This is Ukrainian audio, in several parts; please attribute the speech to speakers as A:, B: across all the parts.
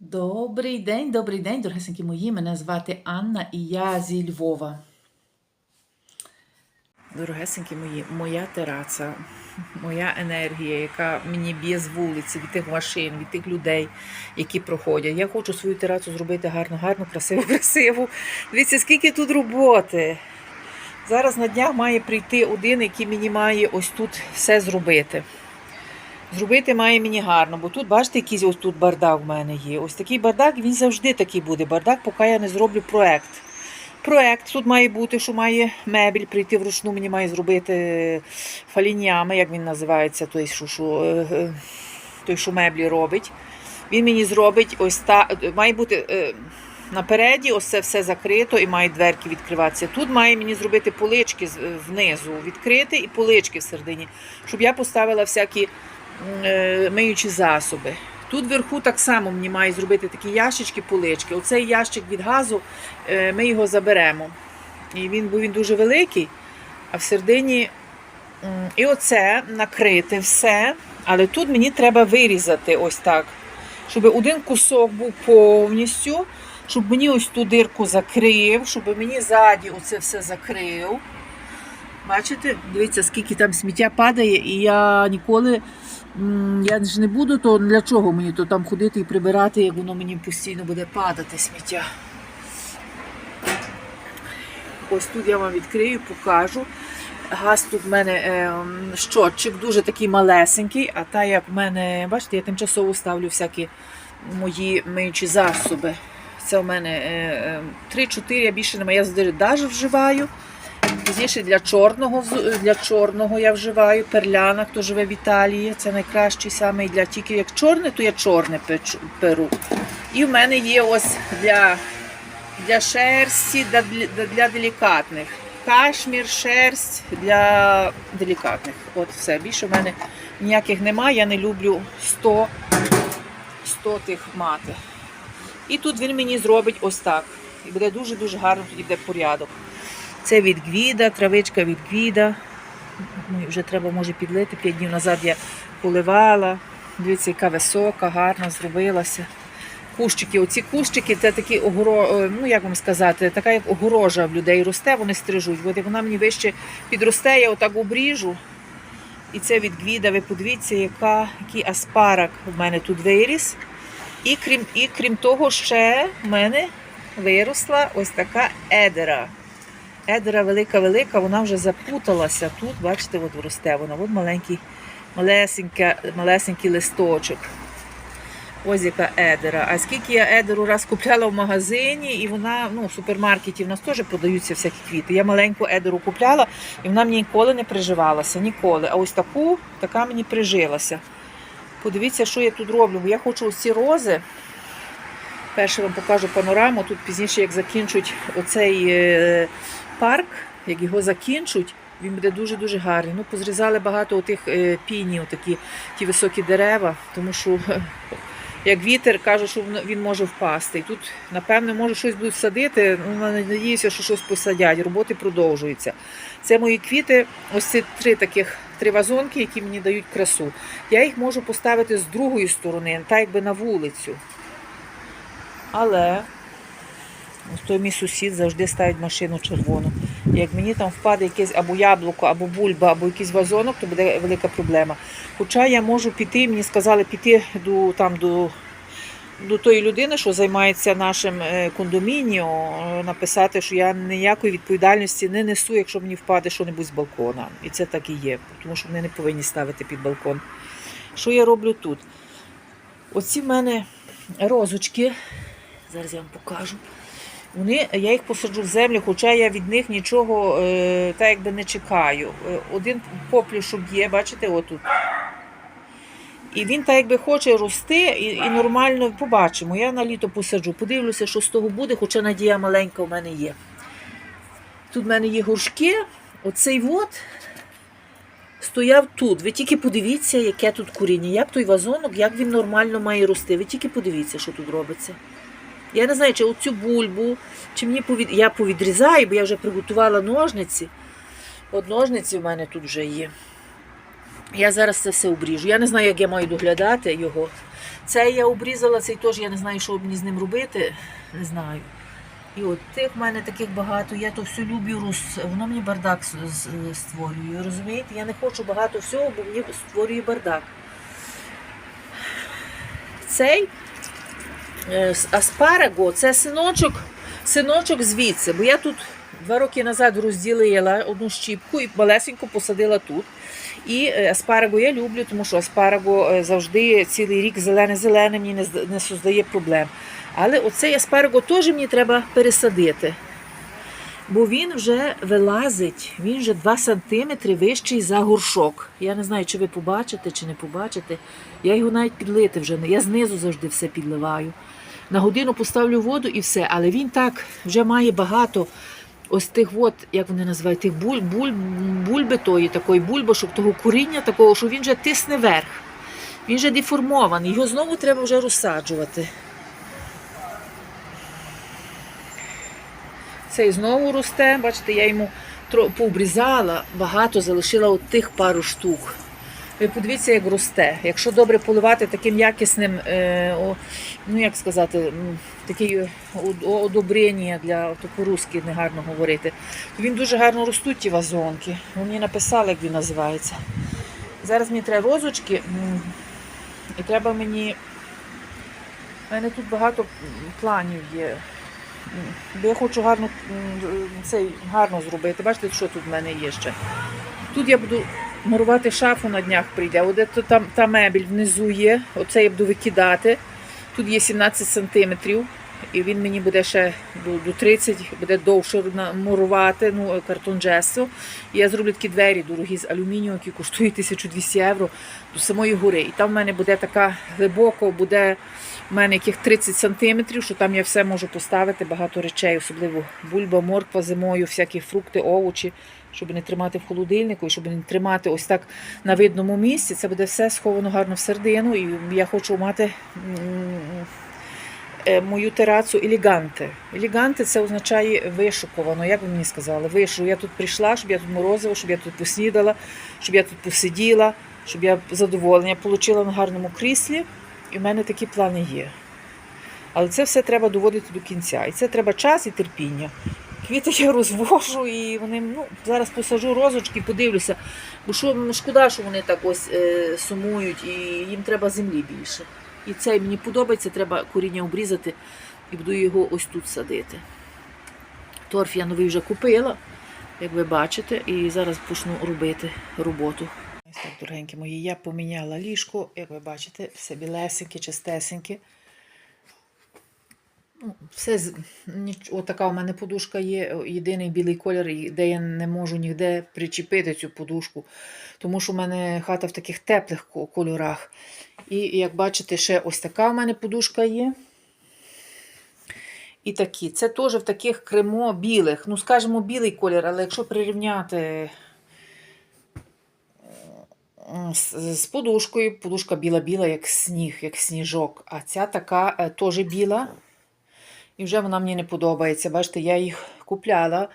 A: Добрий день, добрий день, дорогесенькі мої. Мене звати Анна і я зі Львова. Дорогесенькі мої, моя тераса, моя енергія, яка мені б'є з вулиці, від тих машин, від тих людей, які проходять. Я хочу свою терасу зробити гарно, гарно, красиво, красиво. Дивіться, скільки тут роботи. Зараз на днях має прийти один, який мені має ось тут все зробити. Зробити має мені гарно, бо тут, бачите, якийсь ось тут бардак в мене є. Ось такий бардак, він завжди такий буде. Бардак, поки я не зроблю проект. Проект тут має бути, що має мебель прийти вручну, мені має зробити фаліннями, як він називається, той, що, що, е, е, той, що меблі робить. Він мені зробить ось та має бути е, напереді, ось це все закрито і мають дверки відкриватися. Тут має мені зробити полички внизу відкрити і полички всередині, щоб я поставила всякі е, миючі засоби. Тут вверху так само мені має зробити такі ящички, полички. Оцей ящик від газу е, ми його заберемо. І він, бо він дуже великий, а всередині. І оце накрити все. Але тут мені треба вирізати ось так, щоб один кусок був повністю, щоб мені ось ту дирку закрив, щоб мені ззаді оце все закрив. Бачите, дивіться, скільки там сміття падає, і я ніколи. Я ж не буду, то для чого мені то там ходити і прибирати, як воно мені постійно буде падати сміття. Ось тут я вам відкрию, покажу. Газ тут в мене е, щотчик дуже такий малесенький, а та як в мене, бачите, я тимчасово ставлю всякі мої миючі засоби. Це в мене е, е, 3-4, я більше немає, я завжди навіть вживаю. Пізніше для чорного для чорного я вживаю перляна, хто живе в Італії. Це найкращий саме для тільки як чорне, то я чорне перу. І в мене є ось для, для шерсті, для, для, делікатних. Кашмір, шерсть для делікатних. От все. Більше в мене ніяких немає. Я не люблю 100, 100 тих мати. І тут він мені зробить ось так. І буде дуже-дуже гарно тоді буде порядок. Це від гвіда, травичка від гвіда. Ну, вже треба може підлити. П'ять днів назад я поливала. Дивіться, яка висока, гарна зробилася. Кущики, оці кущики, це такі огоро, е, ну як вам сказати, така як огорожа в людей росте, вони стрижуть. От вона мені вище підросте, я отак обріжу. І це від гвіда, ви подивіться, яка, який аспарак в мене тут виріс. І крім, і крім того, ще в мене виросла ось така едера. Едера велика-велика, вона вже запуталася. Тут, бачите, от росте вона. От маленький, малесенький листочок. Ось яка едера. А скільки я едеру раз купляла в магазині, і вона, ну, в супермаркеті в нас теж продаються всякі квіти. Я маленьку едеру купляла, і вона мені ніколи не приживалася. Ніколи. А ось таку, така мені прижилася. Подивіться, що я тут роблю. Бо я хочу ось ці рози. Перше вам покажу панораму. Тут пізніше, як закінчуть оцей е, парк, як його закінчуть, він буде дуже-дуже гарний. Ну, позрізали багато отих е, пінів, такі ті високі дерева, тому що як вітер каже, що він може впасти. І тут, напевно, може щось будуть садити. Ну, надіюся, що щось посадять. Роботи продовжуються. Це мої квіти, ось ці три таких три вазонки, які мені дають красу. Я їх можу поставити з другої сторони, так якби на вулицю. Але ось той мій сусід завжди ставить машину червону. Як мені там впаде якесь або яблуко, або бульба, або якийсь вазонок, то буде велика проблема. Хоча я можу піти, мені сказали піти до, там, до, до тої людини, що займається нашим е, кондомініо, е, написати, що я ніякої відповідальності не несу, якщо мені впаде щось з балкона. І це так і є, тому що вони не повинні ставити під балкон. Що я роблю тут? Оці в мене розочки. Зараз я вам покажу. Вони, я їх посаджу в землю, хоча я від них нічого е, так якби не чекаю. Е, Один поплюшок є, бачите, отут. І він так якби хоче рости і, і нормально побачимо. Я на літо посаджу, подивлюся, що з того буде, хоча надія маленька в мене є. Тут в мене є горшки, оцей вот стояв тут. Ви тільки подивіться, яке тут коріння, як той вазонок, як він нормально має рости. Ви тільки подивіться, що тут робиться. Я не знаю, чи оцю бульбу, чи мені повід... я повідрізаю, бо я вже приготувала ножниці. От ножниці в мене тут вже є. Я зараз це все обріжу. Я не знаю, як я маю доглядати його. Цей я обрізала, цей теж я не знаю, що мені з ним робити. Не знаю. І от тих в мене таких багато, я то все люблю, роз... воно мені бардак створює. Розумієте? Я не хочу багато всього, бо мені створює бардак. Цей е, аспараго це синочок, синочок звідси, бо я тут два роки назад розділила одну щіпку і малесенько посадила тут. І аспарагу я люблю, тому що аспараго е, завжди цілий рік зелене-зелене, мені не создає проблем. Але оцей аспарагу теж мені треба пересадити. Бо він вже вилазить, він вже 2 см вищий за горшок. Я не знаю, чи ви побачите, чи не побачите. Я його навіть підлити вже не. Я знизу завжди все підливаю. На годину поставлю воду і все. Але він так вже має багато ось тих, от, як вони називають, тих буль, буль, бульби тої, такої бульбашок, того куріння, такого, що він вже тисне вверх. Він вже деформований. Його знову треба вже розсаджувати. Цей знову росте, бачите, я йому пообрізала, багато залишила от тих пару штук. Ви подивіться, як росте. Якщо добре поливати таким якісним, е, ну як сказати, таке одобрення для по-русски негарно говорити, то він дуже гарно ростуть ті вазонки. Ви мені написали, як він називається. Зараз мені треба розочки, і треба мені. У мене тут багато планів є. Бо я хочу гарно, цей, гарно зробити. Бачите, що тут в мене є ще. Тут я буду мурувати шафу на днях прийде. От де то там та мебель внизу є. Оце я буду викидати. Тут є 17 сантиметрів. І він мені буде ще до, до 30, буде довше мурувати, ну, картон Джесо. І я зроблю такі двері дорогі з алюмінію, які коштують 1200 євро до самої гори. І там в мене буде така глибоко, буде в мене яких 30 сантиметрів, що там я все можу поставити, багато речей, особливо бульба, морква зимою, всякі фрукти, овочі, щоб не тримати в холодильнику, і щоб не тримати ось так на видному місці. Це буде все сховано гарно в середину. І я хочу мати е, мою терацу еліганте. Еліганте це означає вишукувано. Як ви мені сказали? Вишу. Я тут прийшла, щоб я тут морозила, щоб я тут поснідала, щоб я тут посиділа, щоб я задоволення отримала на гарному кріслі. І в мене такі плани є. Але це все треба доводити до кінця. І це треба час і терпіння. Квіти я розвожу і вони ну, зараз посажу розочки, подивлюся. Бо що ну, шкода, що вони так ось е, сумують, і їм треба землі більше. І цей мені подобається, треба коріння обрізати і буду його ось тут садити. Торф я новий вже купила, як ви бачите, і зараз почну робити роботу. Так, дорогенькі мої, я поміняла ліжко, як ви бачите, все білесеньке, чистесеньке. Ну, все Отака у мене подушка є, єдиний білий колір, де я не можу ніде причепити цю подушку, тому що в мене хата в таких теплих кольорах. І як бачите, ще ось така у мене подушка є. І такі. Це теж в таких кремо білих. Ну, скажімо, білий колір, але якщо прирівняти з, подушкою, подушка біла-біла, як сніг, як сніжок. А ця така е, теж біла. І вже вона мені не подобається. Бачите, я їх купляла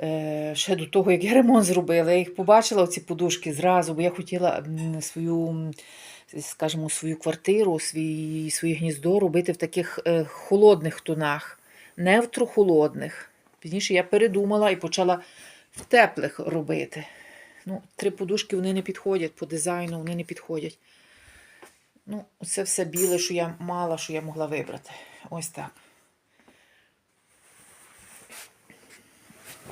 A: е, ще до того, як я ремонт зробила. Я їх побачила, ці подушки зразу, бо я хотіла свою, скажімо, свою квартиру, свій, своє гніздо робити в таких е, холодних тонах, не в трохолодних. Пізніше я передумала і почала в теплих робити. Ну, три подушки вони не підходять по дизайну, вони не підходять. Ну, це все біле, що я мала, що я могла вибрати. Ось так.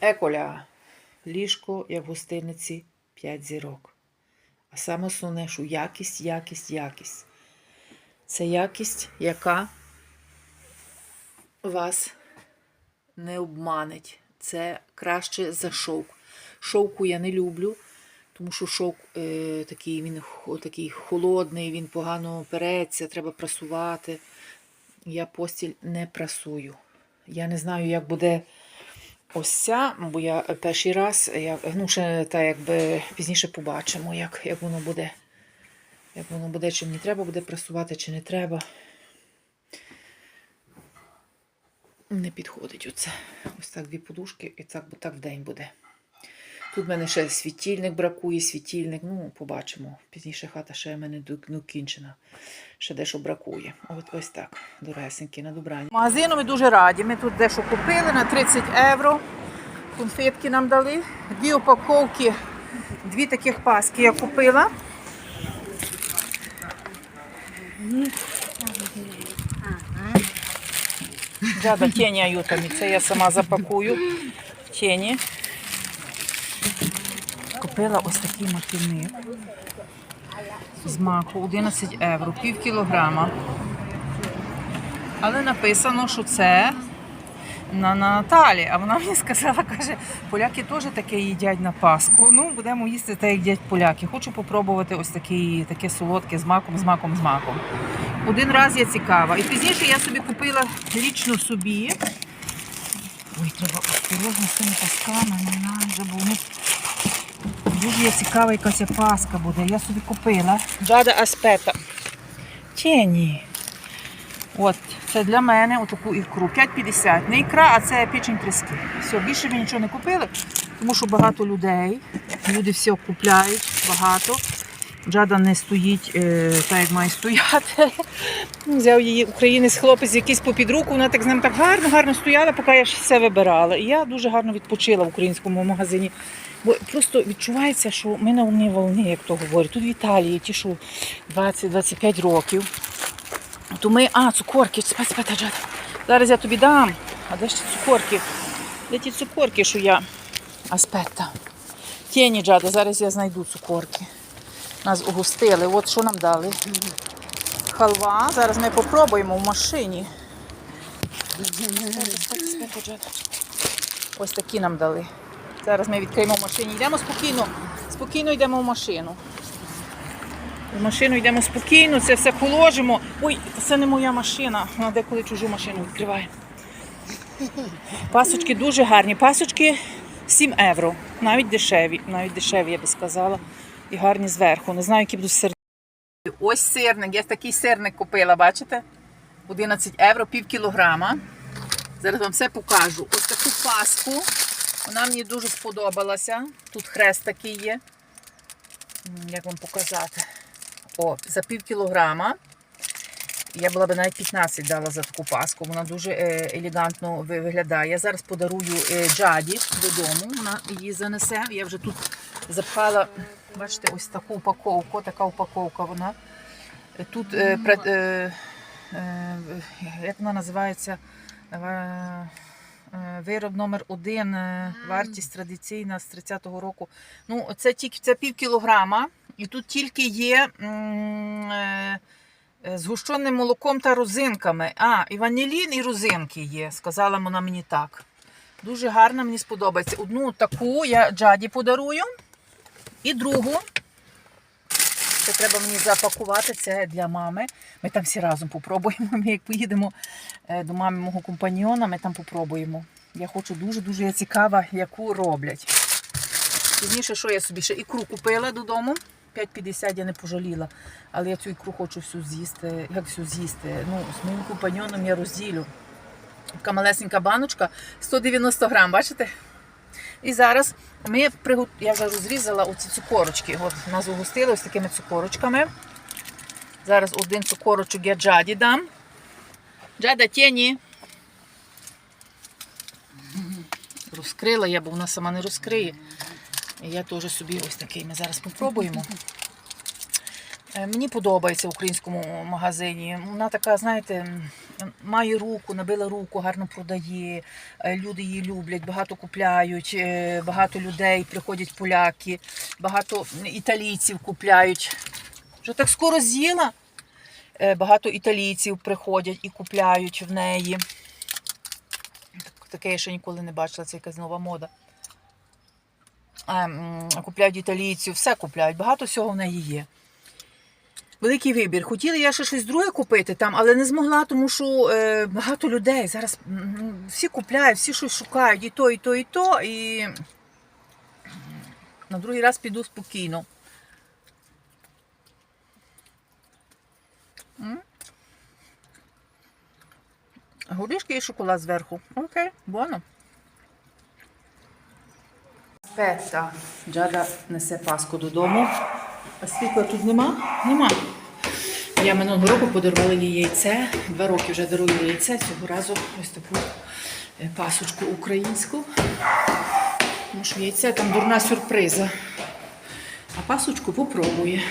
A: Еколя. Ліжко, як в гостиниці, 5 зірок. А саме основне, що якість, якість, якість. Це якість, яка вас не обманить. Це краще за шовк. Шовку я не люблю, тому що шовк е, такий, він такий холодний, він погано переться, треба прасувати. Я постіль не прасую. Я не знаю, як буде ось ця, бо я перший раз, я, ну, ще та якби пізніше побачимо, як, як воно буде. Як воно буде, чи мені треба буде прасувати, чи не треба. Не підходить оце. Ось так дві подушки, і так, бо так в день буде. Тут в мене ще світильник бракує, світильник. Ну, побачимо. Пізніше хата ще в мене до- докінчена. Ще дещо бракує. От ось так, доресенькі, на добрані. Магазину ми дуже раді. Ми тут дещо купили на 30 євро. Конфетки нам дали. Дві упаковки, дві таких паски я купила. Джада тіні аютами. Це я сама запакую. Тіні. Купила ось такий мотивник з маку 11 євро, пів кілограма. Але написано, що це на Наталі. А вона мені сказала, каже, поляки теж таке їдять на Пасху. Ну, будемо їсти так, як їдять поляки. Хочу попробувати ось такі, таке солодке з маком, з маком, з маком. Один раз я цікава. І пізніше я собі купила лічно собі. Ой, треба осторожно з цими пасками, не знаю, забув. Дуже цікава, яка паска буде. Я собі купила. Джада Аспета. Тіні. От, це для мене отаку ікру. 5,50. Не ікра, а це печень тріски. Все, більше ми нічого не купили, тому що багато людей. Люди все купляють, багато. Джада не стоїть е, так, як має стояти. Взяв її українець хлопець якийсь попід руку, вона так з ним так гарно, гарно стояла, поки я ж все вибирала. І я дуже гарно відпочила в українському магазині. Бо просто відчувається, що ми на одній волні, як то говорять. Тут в Італії ті, що 20-25 років. То ми, а, цукорки. Зараз я тобі дам. А де ж ті цукорки? Де ті цукорки, що я. Аспетта. Тіні, Джада, зараз я знайду цукорки. Нас угостили. От що нам дали. Халва. Зараз ми попробуємо в машині. Ось такі нам дали. Зараз ми відкриємо в машині. Йдемо спокійно. Спокійно йдемо в машину. В машину йдемо спокійно, це все положимо. Ой, це не моя машина. Вона деколи чужу машину відкриває. Пасочки дуже гарні. Пасочки 7 євро. Навіть дешеві, навіть дешеві, я би сказала. І гарні зверху. Не знаю, які будуть сирники. Ось сирник. Я такий сирник купила, бачите? 11 євро, пів кілограма. Зараз вам все покажу. Ось таку паску. Вона мені дуже сподобалася. Тут хрест такий є. Як вам показати? О, за пів кілограма. Я була б навіть 15 дала за таку паску. Вона дуже е, елегантно виглядає. Я зараз подарую е, Джаді додому. Вона її занесе. Я вже тут запхала, бачите, ось таку упаковку. Така упаковка вона. Е, Тут як вона називається? Вироб номер один, е, вартість традиційна з 30-го року. Ну, це тільки це пів кілограма, і тут тільки є е, е, згущеним молоком та розинками. А, і ванілін, і розинки є, сказала вона мені так. Дуже гарно, мені сподобається. Одну таку я Джаді подарую, і другу. Це треба мені запакувати, це для мами. Ми там всі разом попробуємо. Ми як поїдемо до мами мого компаньйона, ми там попробуємо. Я хочу дуже-дуже я цікава, яку роблять. Пізніше, що я собі ще ікру купила додому. 5,50 я не пожаліла. Але я цю ікру хочу всю з'їсти. Як всю з'їсти? Ну, з моїм компаньйоном я розділю. Така малесенька баночка, 190 грам, бачите? І зараз ми я вже розрізала оці цукорочки. От нас угостили ось такими цукорочками. Зараз один цукорочок я Джаді дам. Джада тіні. Розкрила я, бо вона сама не розкриє. Я теж собі ось такий. Ми зараз попробуємо. Е, Мені подобається в українському магазині. Вона така, знаєте, має руку, набила руку, гарно продає. Е, Люди її люблять, багато купляють, е, багато людей приходять поляки, багато італійців купляють. Вже так скоро з'їла. Багато італійців приходять і купляють в неї. Так- Таке я ще ніколи не бачила, це якась нова мода. Е, Купляють італійців, все купляють, багато всього в неї є. Великий вибір. Хотіла я ще щось друге купити там, але не змогла, тому що е, багато людей. Зараз всі купляють, всі щось шукають, і то, і то, і то. І на другий раз піду спокійно. Горішки і шоколад зверху. Окей, боно. Пета. Джада несе паску додому. А світла тут нема? Нема. Я минулого року подарувала їй яйце. Два роки вже дарую яйце. Цього разу ось таку е, пасочку українську. Тому що яйце там дурна сюрприза. А пасочку попробує.